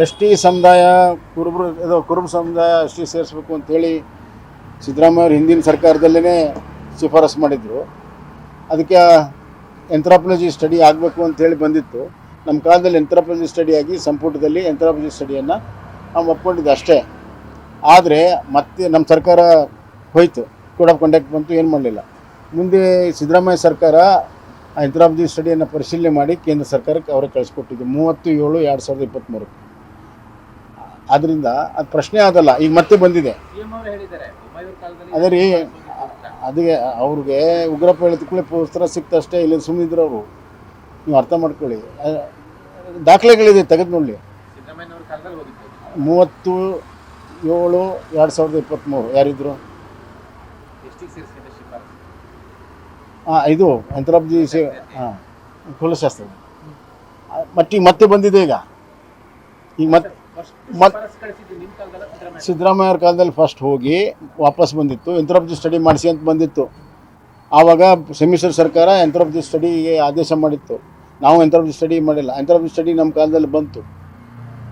S T ಸಮುದಾಯ, ಕುರುಬರು, ಇದು ಕುರುಬ ಸಮುದಾಯ ಎಸ್ ಟಿ ಸೇರಿಸ್ಬೇಕು ಅಂತೇಳಿ ಸಿದ್ದರಾಮಯ್ಯವ್ರು ಹಿಂದಿನ ಸರ್ಕಾರದಲ್ಲೇ ಶಿಫಾರಸು ಮಾಡಿದರು. ಅದಕ್ಕೆ ಎಂಥ್ರಾಪಲಜಿ ಸ್ಟಡಿ ಆಗಬೇಕು ಅಂತೇಳಿ ಬಂದಿತ್ತು. ನಮ್ಮ ಕಾಲದಲ್ಲಿ ಎಂಥ್ರಾಪಲಜಿ ಸ್ಟಡಿ ಆಗಿ ಸಂಪುಟದಲ್ಲಿ ಎಂಥ್ರಾಪಲಜಿ ಸ್ಟಡಿಯನ್ನು ನಾವು ಒಪ್ಕೊಂಡಿದ್ದೆ ಅಷ್ಟೇ. ಆದರೆ ಮತ್ತೆ ನಮ್ಮ ಸರ್ಕಾರ ಹೋಯಿತು. ಕೋಡ್ ಆಫ್ ಕಂಡಕ್ಟ್ ಬಂತು, ಏನು ಮಾಡಲಿಲ್ಲ. ಮುಂದೆ ಸಿದ್ದರಾಮಯ್ಯ ಸರ್ಕಾರ ಆ ಎಂಥ್ರಾಪಲಜಿ ಸ್ಟಡಿಯನ್ನು ಪರಿಶೀಲನೆ ಮಾಡಿ ಕೇಂದ್ರ ಸರ್ಕಾರಕ್ಕೆ ಅವ್ರಿಗೆ ಕಳಿಸ್ಕೊಟ್ಟಿದ್ದು. ಮೂವತ್ತು ಏಳು ಎರಡು ಸಾವಿರದ ಇಪ್ಪತ್ತ್ಮೂರಕ್ಕೆ ಆದ್ದರಿಂದ ಅದು ಪ್ರಶ್ನೆ ಆದಲ್ಲ ಈಗ ಮತ್ತೆ ಬಂದಿದೆ. ಅದೇ ರೀ ಅದೇ ಅವ್ರಿಗೆ ಉಗ್ರಪ್ಪ ಹೇಳಿದ ಕೂಡ ಪುಸ್ತಕ ಸಿಕ್ತಷ್ಟೇ ಇಲ್ಲಿ ಸುಮ್ಮನಿದ್ರು ಅವರು. ನೀವು ಅರ್ಥ ಮಾಡ್ಕೊಳ್ಳಿ. ದಾಖಲೆಗಳಿದೆ ತೆಗೆದು ನೋಡಿ ಮೂವತ್ತು ಏಳು ಎರಡು ಸಾವಿರದ ಇಪ್ಪತ್ತ್ಮೂರು ಯಾರಿದ್ರು? ಹಾಂ ಇದು ಯಂತ್ರಾಬ್ಜಿ ಸೇ ಹಾಂ ಕುಲಶಾಸ್ತ್ರ. ಮತ್ತೆ ಮತ್ತೆ ಬಂದಿದೆ ಈಗ. ಈಗ ಮತ್ತೆ ಫಸ್ಟ್ ಮತ್- ಶಿಫಾರಸು ನಿಮ್ಮ ಕಾಲದಲ್ಲ ಸಿದ್ದರಾಮಯ್ಯ. ಸಿದ್ದರಾಮಯ್ಯ ಅವ್ರ ಕಾಲದಲ್ಲಿ ಫಸ್ಟ್ ಹೋಗಿ ವಾಪಸ್ ಬಂದಿತ್ತು ಎಂಥ್ರೋಪಜಿ ಸ್ಟಡಿ ಮಾಡಿಸಿ ಅಂತ ಬಂದಿತ್ತು. ಆವಾಗ ಸಮ್ಮಿಶ್ರ ಸರ್ಕಾರ ಎಂಥ್ರೋಪಜಿ ಸ್ಟಡಿಗೆ ಆದೇಶ ಮಾಡಿತ್ತು. ನಾವು ಎಂಥ್ರೋಪಜಿ ಸ್ಟಡಿ ಮಾಡಿಲ್ಲ ಎಂಥ್ರೋಪಜಿ ಸ್ಟಡಿ ನಮ್ಮ ಕಾಲದಲ್ಲಿ ಬಂತು.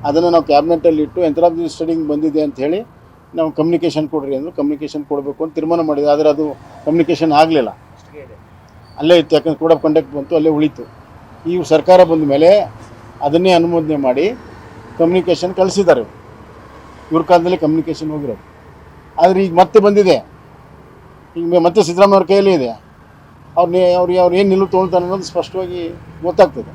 ಅದನ್ನು ನಾವು ಕ್ಯಾಬಿನೆಟಲ್ಲಿ ಇಟ್ಟು ಎಂಥ್ರೋಪಜಿ ಸ್ಟಡಿಂಗ್ ಬಂದಿದೆ ಅಂತ ಹೇಳಿ ನಾವು ಕಮ್ಯುನಿಕೇಷನ್ ಕೊಡ್ರಿ ಅಂದರು ಕಮ್ಯುನಿಕೇಷನ್ ಕೊಡಬೇಕು ಅಂತ ತೀರ್ಮಾನ ಮಾಡಿದೆ. ಆದರೆ ಅದು ಕಮ್ಯುನಿಕೇಷನ್ ಆಗಲಿಲ್ಲ. ಅಲ್ಲೇ ಇತ್ತು ಯಾಕಂದ್ರೆ ಕೋಡ್ ಆಫ್ ಕಂಡಕ್ಟ್ ಬಂತು ಅಲ್ಲೇ ಉಳಿತು. ಈ ಸರ್ಕಾರ ಬಂದ ಮೇಲೆ ಅದನ್ನೇ ಅನುಮೋದನೆ ಮಾಡಿ ಕಮ್ಯುನಿಕೇಷನ್ ಕಳಿಸಿದ್ದಾರೆ. ಇವ್ರ ಕಾಲದಲ್ಲಿ ಕಮ್ಯುನಿಕೇಷನ್ ಹೋಗಿರೋದು. ಆದರೆ ಈಗ ಮತ್ತೆ ಬಂದಿದೆ. ಈಗ ಮತ್ತೆ ಸಿದ್ದರಾಮಯ್ಯ ಅವ್ರ ಕೈಯಲ್ಲಿ ಇದೆ. ಅವ್ರನ್ನೇ ಅವ್ರಿಗೆ ಅವ್ರು ಏನು ನಿಲುವು ತೊಗೊಳ್ತಾರೆ ಅನ್ನೋದು ಸ್ಪಷ್ಟವಾಗಿ ಗೊತ್ತಾಗ್ತದೆ.